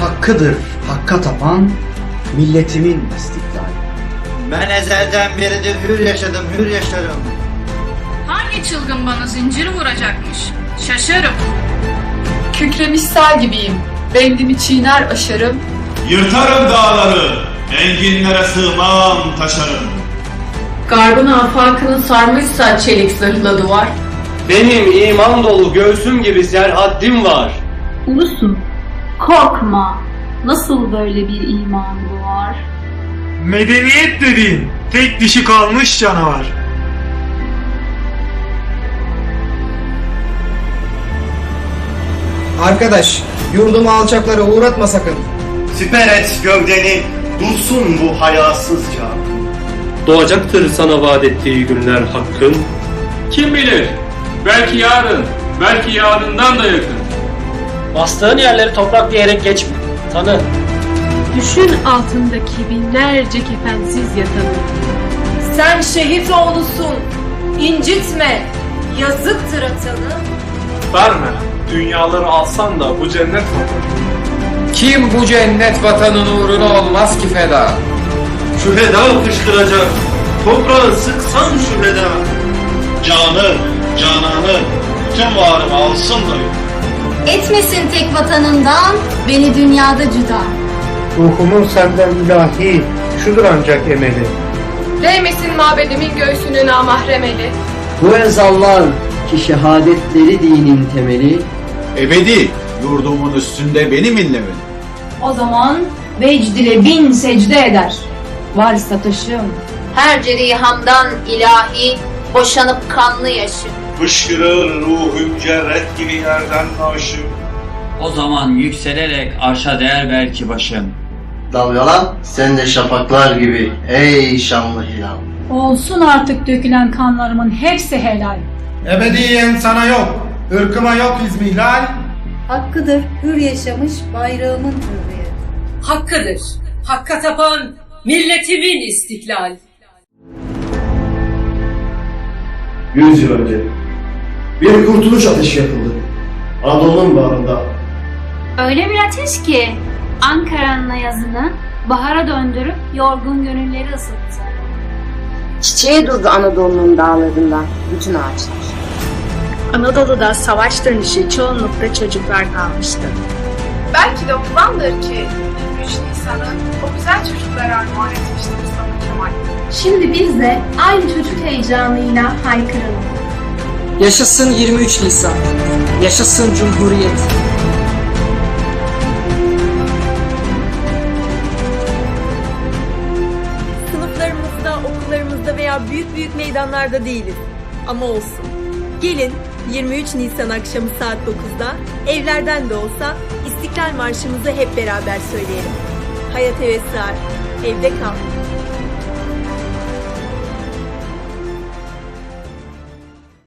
Hakkıdır hakka tapan milletimin istiklali. Ben ezelden beridir hür yaşadım, hür yaşarım. Hangi çılgın bana zincir vuracakmış? Şaşarım. Kükremiş sağ gibiyim. Bendimi çiğner aşarım. Yırtarım dağları, enginlere sığmam taşarım. Garbın afakını sarmışsa çelik zırhlı duvar. Benim iman dolu göğsüm gibi serhaddim var. Ulusun, korkma. Nasıl böyle bir iman doğar? Medeniyet dediğin tek dişi kalmış canavar. Arkadaş, yurdumu alçaklara uğratma sakın. Siper et gövdeni, dursun bu hayasızca. Doğacaktır sana vaat ettiği günler hakkın. Kim bilir? Belki yarın, belki yarından da yakın. Bastığın yerleri toprak diyerek geçme. Tanı. Düşün altındaki binlerce kefensiz yatanı. Sen şehit oğlusun. İncitme. Yazıktır atanı. Verme, dünyaları alsan da bu cennet vatanı. Kim bu cennet vatanın uğruna olmaz ki feda? Şu heda fışkıracak, toprağı sıksan şu heda. Canı, cananı, bütün varımı alsın da yok. Etmesin tek vatanından, beni dünyada cüda. Ruhumun senden ilahi, şudur ancak emeli. Değmesin mabedimin göğsünü namahremeli. Bu ezallar ki şehadetleri dinin temeli, Ebedi, yurdumun üstünde benim inlemin. O zaman vecdile bin secde eder. Var sataşım. Her cerihamdan ilahi, boşanıp kanlı yaşı. Fışkırır ruhum cerret gibi yerden naşım. O zaman yükselerek arşa değer belki başım. Dalgalan, sen de şafaklar gibi ey şanlı hilal. Olsun artık dökülen kanlarımın hepsi helal. Ebediyen sana yok, ırkıma yok izmihlal. Hakkıdır hür yaşamış bayrağımın hürriyeti. Hakkıdır. Hakka tapan milletimin istiklal. Yüz yıl önce bir kurtuluş ateşi yakıldı. Anadolu'nun bağrında. Öyle bir ateş ki Ankara'nın yazını bahara döndürüp yorgun gönülleri ısıttı. Çiçeğe durdu Anadolu'nun dağlarında bütün ağaçlar. Anadolu'da savaş dönüşü çoğunlukla çocuklar kalmıştı. Belki de ondandır ki 23 Nisan'ı o güzel çocuklara armağan etmişti Mustafa Kemal. Şimdi biz de aynı çocuk heyecanıyla haykıralım. Yaşasın 23 Nisan, yaşasın Cumhuriyet. Sınıflarımızda, okullarımızda veya büyük büyük meydanlarda değiliz. Ama olsun. Gelin 23 Nisan akşamı saat 9'da evlerden de olsa İstiklal Marşımızı hep beraber söyleyelim. Hayat hevesler, evde kal.